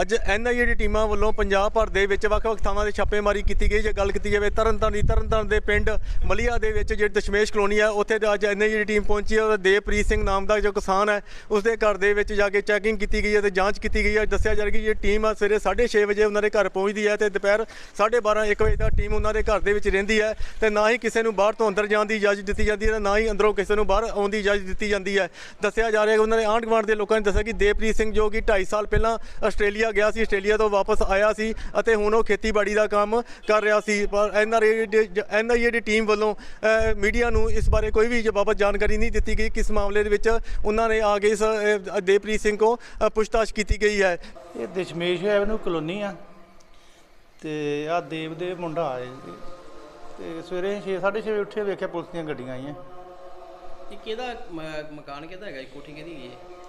ਅੱਜ ਐਨਆਈਏ ਦੀ ਟੀਮਾਂ ਵੱਲੋਂ ਪੰਜਾਬ ਭਰ ਦੇ ਵਿੱਚ ਵੱਖ-ਵੱਖ ਥਾਵਾਂ ਤੇ ਛਾਪੇਮਾਰੀ ਕੀਤੀ ਗਈ। ਜੇ ਗੱਲ ਕੀਤੀ ਜਾਵੇ ਤਰਨਤਾਰਨ ਦੀ, ਤਰਨਤਾਰਨ ਦੇ ਪਿੰਡ ਮਲੀਆ ਦੇ ਵਿੱਚ ਜਿਹੜੀ ਦਸ਼ਮੇਸ਼ ਕਲੋਨੀ ਹੈ, ਉੱਥੇ ਤੇ ਅੱਜ ਐਨਆਈਏ ਦੀ ਟੀਮ ਪਹੁੰਚੀ ਹੈ। ਉਹਦਾ ਦੇਵਪ੍ਰੀਤ ਸਿੰਘ ਨਾਮ ਦਾ ਜੋ ਕਿਸਾਨ ਹੈ, ਉਸਦੇ ਘਰ ਦੇ ਵਿੱਚ ਜਾ ਕੇ ਚੈਕਿੰਗ ਕੀਤੀ ਗਈ ਹੈ ਤੇ ਜਾਂਚ ਕੀਤੀ ਗਈ ਹੈ। ਦੱਸਿਆ ਜਾ ਰਿਹਾ ਕਿ ਇਹ ਟੀਮ ਆ, ਸਵੇਰੇ 6:30 ਵਜੇ ਉਹਨਾਂ ਦੇ ਘਰ ਪਹੁੰਚਦੀ ਹੈ ਤੇ ਦੁਪਹਿਰ 12:30 1 ਵਜੇ ਤੱਕ ਟੀਮ ਉਹਨਾਂ ਦੇ ਘਰ ਦੇ ਵਿੱਚ ਰਹਿੰਦੀ ਹੈ ਤੇ ਨਾ ਹੀ ਕਿਸੇ ਨੂੰ ਬਾਹਰ ਤੋਂ ਅੰਦਰ ਜਾਣ ਦੀ ਇਜਾਜ਼ਤ ਦਿੱਤੀ ਜਾਂਦੀ ਹੈ ਤੇ ਨਾ ਹੀ ਅੰਦਰੋਂ ਕਿਸੇ ਨੂੰ ਬਾਹਰ ਆਉਣ ਦੀ ਇਜਾਜ਼ਤ ਦਿੱਤੀ ਜਾਂਦੀ ਹੈ। ਦੱਸਿਆ ਜਾ ਰਿਹਾ ਕਿ ਉਹਨਾਂ ਦੇ ਆਂਢ ਗੁਆਂਢ ਦੇ ਲੋਕਾਂ ਨੇ ਦੱਸਿਆ ਕਿ ਦੇਵਪ੍ਰੀਤ ਸਿੰਘ ਜੋ ਕਿ 2.5 ਸਾਲ ਪਹਿਲਾਂ ਆਸਟ੍ਰੇਲੀਆ ਗਿਆ ਸੀ ਆਸਟ੍ਰੇਲੀਆ ਤੋਂ ਵਾਪਸ ਆਇਆ ਸੀ ਅਤੇ ਹੁਣ ਉਹ ਖੇਤੀਬਾੜੀ ਦਾ ਕੰਮ ਕਰ ਰਿਹਾ ਸੀ। ਪਰ ਐਨਆਰਏ ਐਨਆਈਏ ਦੀ ਟੀਮ ਵੱਲੋਂ ਮੀਡੀਆ ਨੂੰ ਇਸ ਬਾਰੇ ਕੋਈ ਵੀ ਬਾਬਤ ਜਾਣਕਾਰੀ ਨਹੀਂ ਦਿੱਤੀ ਗਈ ਕਿਸ ਮਾਮਲੇ ਦੇ ਵਿੱਚ ਉਹਨਾਂ ਨੇ ਆ ਕੇ ਇਸ ਦੇਵਪ੍ਰੀਤ ਸਿੰਘ ਕੋ ਪੁੱਛਤਾਛ ਕੀਤੀ ਗਈ ਹੈ। ਇਹ ਦਸ਼ਮੇਸ਼ ਐਵਨਿਊ ਕਲੋਨੀ ਆ। ਤੇ ਆ ਦੇਵ ਦੇ ਮੁੰਡਾ ਆਏ ਤੇ ਸਵੇਰੇ 6 6:30 ਵਜੇ ਉੱਠੇ ਵੇਖਿਆ ਪੁਲਿਸ ਦੀਆਂ ਗੱਡੀਆਂ ਆਈਆਂ। ਇਹ ਕਿਹਦਾ ਮਕਾਨ ਕਿਹਦਾ ਹੈਗਾ? ਕੋਠੀ ਕਿਹਦੀ ਹੈ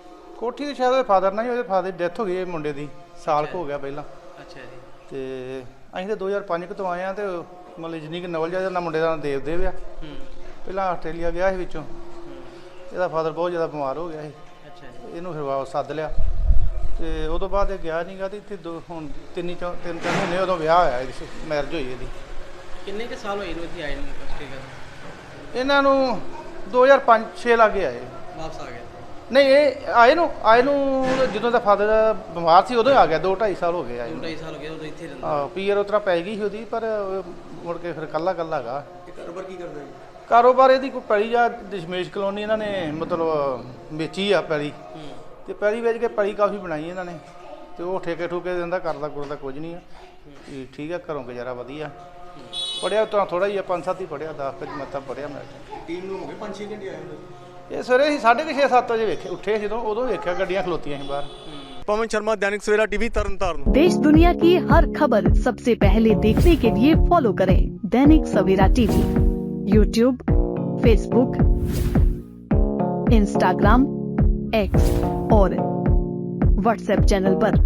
ਕੋਠੀ ਦੇ ਸ਼ਾਇਦ ਉਹਦੇ ਫਾਦਰ ਨਾਲ ਹੀ ਉਹਦੇ ਫਾਦਰ ਦੀ ਡੈਥ ਹੋ ਗਈ ਇਹ ਮੁੰਡੇ ਦੀ ਸਾਲ ਕੁ ਹੋ ਗਿਆ ਪਹਿਲਾਂ। ਅੱਛਾ ਜੀ। ਤੇ ਅਸੀਂ ਤੇ 2005 ਕੁ ਤੋਂ ਆਏ ਆ ਤੇ ਮਤਲਬ ਜਨੀਕ ਨਵਲ ਜਿਹਾ ਦਾ ਮੁੰਡੇ ਦਾ ਨਾਂ ਦੇਵ ਦੇਵ ਆ। ਹੂੰ। ਪਹਿਲਾਂ ਆਸਟ੍ਰੇਲੀਆ ਗਿਆ ਸੀ ਵਿੱਚੋਂ। ਇਹਦਾ ਫਾਦਰ ਬਹੁਤ ਜ਼ਿਆਦਾ ਬਿਮਾਰ ਹੋ ਗਿਆ ਸੀ। ਅੱਛਾ ਜੀ। ਇਹਨੂੰ ਫਿਰ ਵਾਪਸ ਸੱਦ ਲਿਆ। ਤੇ ਉਦੋਂ ਬਾਅਦ ਇਹ ਗਿਆ ਨਹੀਂਗਾ ਤੇ ਇੱਥੇ ਦੋ ਹੁਣ ਤਿੰਨ ਚੌ- ਤਿੰਨ ਤਿੰਨ ਮਹੀਨੇ ਉਦੋਂ ਵਿਆਹ ਹੋਇਆ ਇਹਦੀ ਮੈਰਿਜ ਹੋਈ ਇਹਦੀ। ਕਿੰਨੇ ਕੁ ਸਾਲ ਹੋਏ ਨੂੰ ਇੱਥੇ ਆਏ ਨੂੰ ਆਸਟ੍ਰੇਲੀਆ ਇਹਨਾਂ ਨੂੰ 2005 6 ਲੱਗੇ ਆਏ। ਵਾਪਸ ਆ ਗਏ। ਨਹੀਂ ਇਹ ਆਏ ਨੂੰ ਆਏ ਨੂੰ ਜਦੋਂ ਦਾ ਫਾਦਰ ਬਿਮਾਰ ਸੀ ਉਦੋਂ ਹੀ ਆ ਗਿਆ 2 2.5 ਸਾਲ ਹੋ ਗਏ ਆਏ ਨੂੰ। ਢਾਈ ਸਾਲ ਹੋ ਗਏ ਉਦੋਂ ਇੱਥੇ ਰਹਿੰਦਾ। ਆ ਪੀਅਰ ਉਤਰਾ ਪੈ ਗਈ ਸੀ ਉਹਦੀ ਪਰ ਮੁੜ ਕੇ ਫਿਰ ਕੱਲਾ ਕੱਲਾ ਹੈਗਾ। ਇਹ ਕਾਰੋਬਾਰ ਕੀ ਕਰਦਾ ਜੀ? ਕਾਰੋਬਾਰ ਇਹਦੀ ਕੋਈ ਪੈਲੀ ਜਾਂ ਦਸ਼ਮੇਸ਼ ਕਲੋਨੀ ਇਹਨਾਂ ਨੇ ਮਤਲਬ ਵੇਚੀ ਆ ਪੈਲੀ। ਹੂੰ। ਤੇ ਪੈਲੀ ਵੇਚ ਕੇ ਪੈਲੀ ਕਾਫੀ ਬਣਾਈ ਇਹਨਾਂ ਨੇ। ਤੇ ਉਹ ਠੇਕੇ ਠੂਕੇ ਦਿੰਦਾ ਕਰਦਾ ਕਰਦਾ ਕੁਝ ਨਹੀਂ ਆ। ਠੀਕ ਆ ਘਰੋਂ ਗੁਜ਼ਾਰਾ ਵਧੀਆ। ਪੜਿਆ ਤਾਂ ਥੋੜਾ ਹੀ ਆ ਪੰਜ ਸੱਤ ਹੀ ਪੜਿਆ 10 ਕੁ ਮੱਤਾ ਪੜਿਆ ਮੈਂ। ਟੀਮ ਨੂੰ ਹੋ ਗਏ 5-6 ਘੰਟੇ ਆਏ ਹੋਏ? ਇਹ ਸਵੇਰੇ ਅਸੀਂ 6:30 7 ਵਜੇ ਵੇਖੇ ਉੱਠੇ ਜਦੋਂ ਉਦੋਂ ਵੇਖਿਆ ਗੱਡੀਆਂ ਖਲੋਤੀਆਂ ਸੀ ਬਾਹਰ ਪਵਨ ਸ਼ਰਮਾ ਦੈਨਿਕ ਸਵੇਰਾ ਟੀਵੀ ਤਰਨਤਾਰਨ देश दुनिया की हर खबर सबसे पहले देखने के लिए फॉलो करें Dainik Savera TV YouTube Facebook Instagram X और व्हाट्सएप चैनल पर।